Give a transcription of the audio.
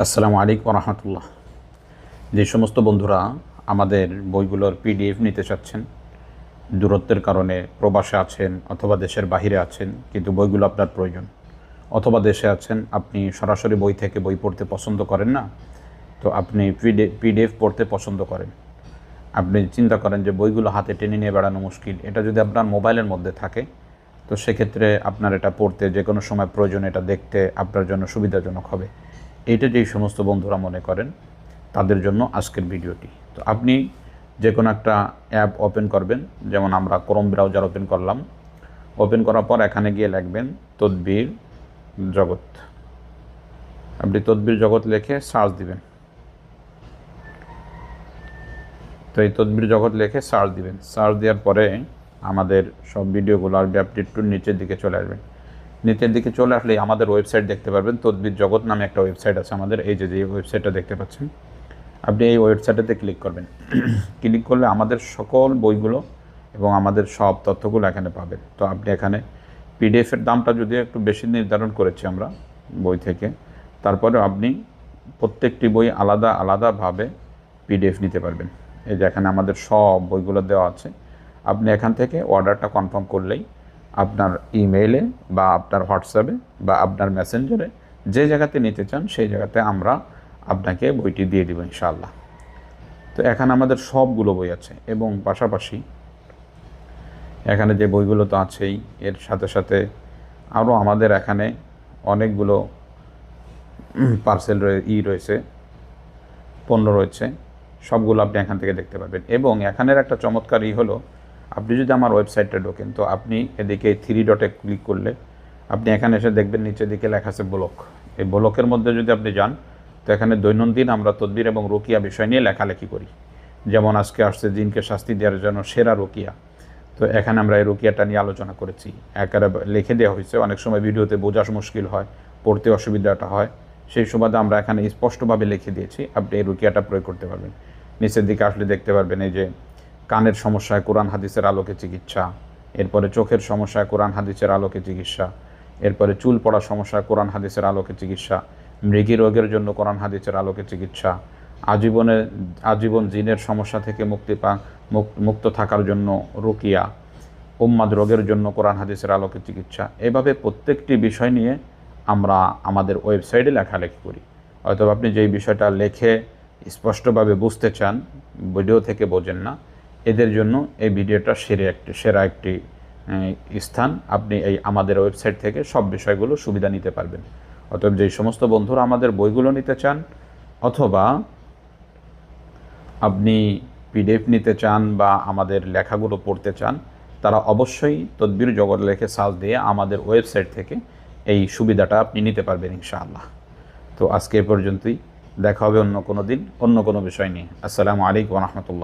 আসসালামু আলাইকুম রহমতুল্লাহ যে সমস্ত বন্ধুরা আমাদের বইগুলোর পিডিএফ নিতে চাচ্ছেন, দূরত্বের কারণে প্রবাসে আছেন অথবা দেশের বাহিরে আছেন, কিন্তু বইগুলো আপনার প্রয়োজন। অথবা দেশে আছেন, আপনি সরাসরি বই থেকে বই পড়তে পছন্দ করেন না, তো আপনি পিডিএফ পড়তে পছন্দ করেন। আপনি চিন্তা করেন যে বইগুলো হাতে টেনে নিয়ে বেড়ানো মুশকিল। এটা যদি আপনার মোবাইলের মধ্যে থাকে, তো সেক্ষেত্রে আপনার এটা পড়তে যে কোনো সময় প্রয়োজন, এটা দেখতে আপনার জন্য সুবিধাজনক হবে। এইটা যেই সমস্ত বন্ধুরা মনে করেন, তাদের জন্য আজকের ভিডিওটি। তো আপনি যে কোনো একটা অ্যাপ ওপেন করবেন, যেমন আমরা ক্রোম ব্রাউজার ওপেন করলাম। ওপেন করার পর এখানে গিয়ে লিখবেন, তদ্বির জগৎ। আপনি তদ্বির জগৎ লিখে সার্চ দিবেন। তো এই তদবির জগৎ লিখে সার্চ দিবেন। সার্চ দেওয়ার পরে আমাদের সব ভিডিওগুলো আর ব্যাপটি একটু নিচের দিকে চলে আসবেন নিচের দিকে চলে আসলে আমাদের ওয়েবসাইট দেখতে পারবেন। তদবির জগৎ নামে একটা ওয়েবসাইট আছে আমাদের, এই যে যে ওয়েবসাইটটা দেখতে পাচ্ছেন। আপনি এই ওয়েবসাইটেতে ক্লিক করবেন। ক্লিক করলে আমাদের সকল বইগুলো এবং আমাদের সব তথ্যগুলো এখানে পাবেন। তো আপনি এখানে পিডিএফের দামটা যদিও একটু বেশি নির্ধারণ করেছি আমরা বই থেকে, তারপরে আপনি প্রত্যেকটি বই আলাদা, আলাদাভাবে পিডিএফ নিতে পারবেন। এই যে এখানে আমাদের সব বইগুলো দেওয়া আছে। আপনি এখান থেকে অর্ডারটা কনফার্ম করলেই আপনার ইমেইলে বা আপনার হোয়াটসঅ্যাপে বা আপনার মেসেঞ্জারে যে জায়গাতে নিতে চান, সেই জায়গাতে আমরা আপনাকে বইটি দিয়ে দেবো ইনশাআল্লাহ। তো এখানে আমাদের সবগুলো বই আছে এবং পাশাপাশি এখানে যে বইগুলো তো আছেই, এর সাথে সাথে আরও আমাদের এখানে অনেকগুলো পার্সেল ই রয়েছে, পণ্য রয়েছে, সবগুলো আপনি এখান থেকে দেখতে পাবেন এবং এখানের একটা চমৎকার ই হলো আপনি যদি আমার ওয়েবসাইটে ঢোকেন, তো আপনি এদিকে থ্রি ডটে ক্লিক করলে আপনি এখানে এসে দেখবেন নিচের দিকে লেখা আছে ব্লক। এই ব্লকের মধ্যে যদি আপনি যান, তো এখানে দৈনন্দিন আমরা তদবির এবং রোকিয়া বিষয় নিয়ে লেখালেখি করি। যেমন আজকে আসছে জিনকে শাস্তি দেওয়ার জন্য সেরা রোকিয়া। তো এখানে আমরা এই রোকিয়াটা নিয়ে আলোচনা করেছি। একেবারে লিখে দেওয়া হয়েছে, অনেক সময় ভিডিওতে বোঝা মুশকিল হয়, পড়তে অসুবিধাটা হয়। সেই সুবাদে আমরা এখানে স্পষ্টভাবে লিখে দিয়েছি, আপনি এই রুকিয়াটা প্রয়োগ করতে পারবেন। নিচের দিকে আসলে দেখতে পারবেন এই যে কানের সমস্যায় কোরআন হাদিসের আলোকে চিকিৎসা, এরপরে চোখের সমস্যায় কোরআন হাদিসের আলোকে চিকিৎসা, এরপরে চুল পড়ার সমস্যায় কোরআন হাদিসের আলোকে চিকিৎসা, মৃগী রোগের জন্য কোরআন হাদিসের আলোকে চিকিৎসা, আজীবনে, আজীবন জিনের সমস্যা থেকে মুক্তি পা মুক্ত থাকার জন্য রুকিয়া, উম্মাদ রোগের জন্য কোরআন হাদিসের আলোকে চিকিৎসা। এভাবে প্রত্যেকটি বিষয় নিয়ে আমরা আমাদের ওয়েবসাইটে লেখালেখি করি। হয়তো আপনি যেই বিষয়টা লেখে স্পষ্টভাবে বুঝতে চান, ভিডিও থেকে বোঝেন না এদের জন্য এই ভিডিওটা সেরে একটি, সেরা একটি স্থান। আপনি এই আমাদের ওয়েবসাইট থেকে সব বিষয়গুলো সুবিধা নিতে পারবেন। অতএব যেই সমস্ত বন্ধুরা আমাদের বইগুলো নিতে চান, অথবা আপনি পিডিএফ নিতে চান বা আমাদের লেখাগুলো পড়তে চান, তারা অবশ্যই তদবির জগৎ লেখে সার্চ দিয়ে আমাদের ওয়েবসাইট থেকে এই সুবিধাটা আপনি নিতে পারবেন ইনশাআল্লাহ। তো আজকে এ পর্যন্তই। দেখা হবে অন্য কোনো দিন, অন্য কোনো বিষয় নিয়ে। আসসালামু আলাইকুম রহমতুল্লাহ।